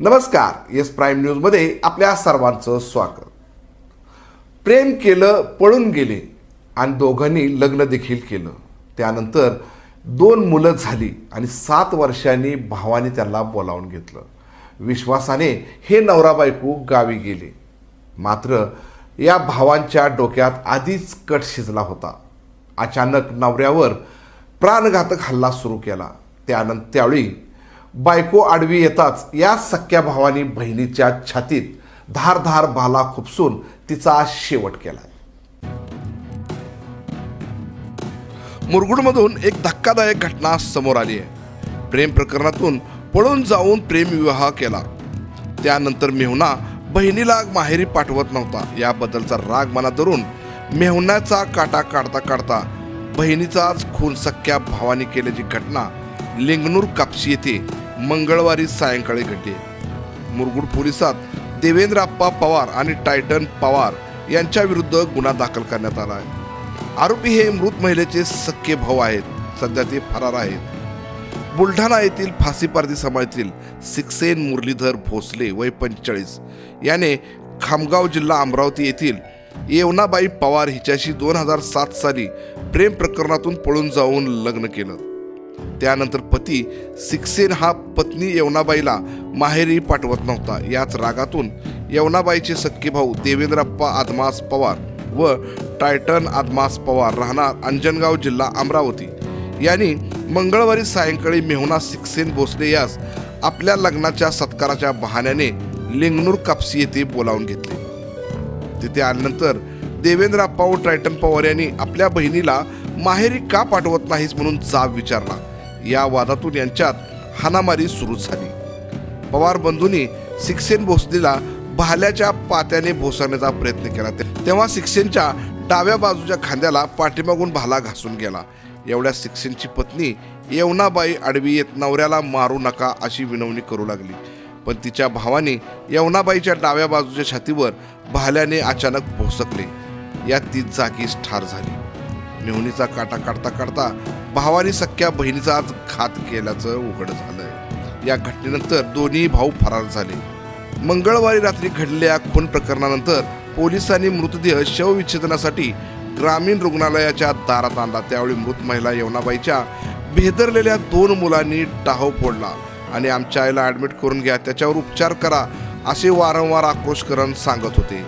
नमस्कार yes prime न्यूजमध्ये आपल्या सर्वांचं स्वागत. प्रेम केलं पळून गेले आणि दोघांनी लग्न देखील केलं. त्यानंतर दोन मुलं झाली आणि सात वर्षांनी भावाने त्यांना बोलावून घेतलं. विश्वासाने हे नवरा बायको गावी गेले. मात्र या भावांच्या डोक्यात आधीच कट शिजला होता. अचानक नवऱ्यावर प्राणघातक हल्ला सुरू केला. त्यानंतर त्यावेळी बायको आडवी येताच या सख्या भावानी बहिणीच्या छातीत धारधार भाला खुपसून तिचा शेवट केला मुरगुडमधून एक धक्कादायक घटना समोर आली आहे. प्रेम प्रकरणातून पळून जाऊन प्रेमविवाह केला. त्यानंतर मेहुणा बहिणीला माहेरी पाठवत नव्हता. याबद्दलचा राग मनात धरून मेहुण्याचा काटा काढता काढता बहिणीचाच खून सख्या भावाने केल्याची घटना लिंगनूर कापशी येथे मंगळवारी सायंकाळी घडली मुरगुड पोलिसात देवेंद्र आप्पा पवार आणि टायटन पवार यांच्या विरुद्ध गुन्हा दाखल करण्यात आला आहे. आरोपी हे मृत महिलेचे सख्खे भाऊ आहेत. सध्या ते फरार आहेत. बुलढाणा येथील फाशी समाजातील सिक्सेन मुरलीधर भोसले वय पंचेचाळीस. याने खामगाव जिल्हा अमरावती येथील येवनाबाई पवार हिच्याशी दोन हजार सात साली प्रेम प्रकरणातून पळून जाऊन लग्न केलं. त्यानंतर पती सिक्सेन हा पत्नी यवनाबाईला माहेरी पाठवत नव्हता. याच रागातून यवनाबाईचे सख्खे भाऊ देवेंद्रप्पा आदमास पवार व टायटन आदमास पवार राहणार अंजनगाव जिल्हा अमरावती. यांनी मंगळवारी सायंकाळी मेहुना सिक्सेन भोसले यास आपल्या लग्नाच्या सत्काराच्या बहाण्याने लिंगनूर कापसी येथे बोलावून घेतले. तिथे आल्यानंतर देवेंद्रप्पा व टायटन पवार यांनी आपल्या बहिणीला माहेरी का पाठवत नाहीस म्हणून जाब विचारला. या वादातून यांच्यात हाणामारी सुरू झाली. पवार बंधूंनी सिक्सेन भोसलेला भाल्याच्या पात्याने भोसवण्याचा प्रयत्न केला. ते- तेव्हा सिक्सेनच्या डाव्या बाजूच्या खांद्याला पाठीमागून भाला घासून गेला. एवढ्या सिक्सेनची पत्नी यवनाबाई आडवी येत नवऱ्याला मारू नका अशी विनवणी करू लागली. पण तिच्या भावाने यवनाबाईच्या डाव्या बाजूच्या छातीवर भाल्याने अचानक भोसकले. यात ती जागीच ठार झाली. मेहुणीचा काटा काढता काढता भावाने सख्या बहिणीचा आज घात केल्याचं उघड झालं या घटनेनंतर दोन्ही भाऊ फरार झाले. मंगळवारी रात्री घडलेल्या खून प्रकरणानंतर पोलिसांनी मृतदेह शवविच्छेदनासाठी ग्रामीण रुग्णालयाच्या दारात आणला. त्यावेळी मृत महिला यवनाबाईच्या भेदरलेल्या दोन मुलांनी टाहो फोडला. आणि आमच्या आईला ॲडमिट करून घ्या त्याच्यावर उपचार करा असे वारंवार आक्रोश करण सांगत होते.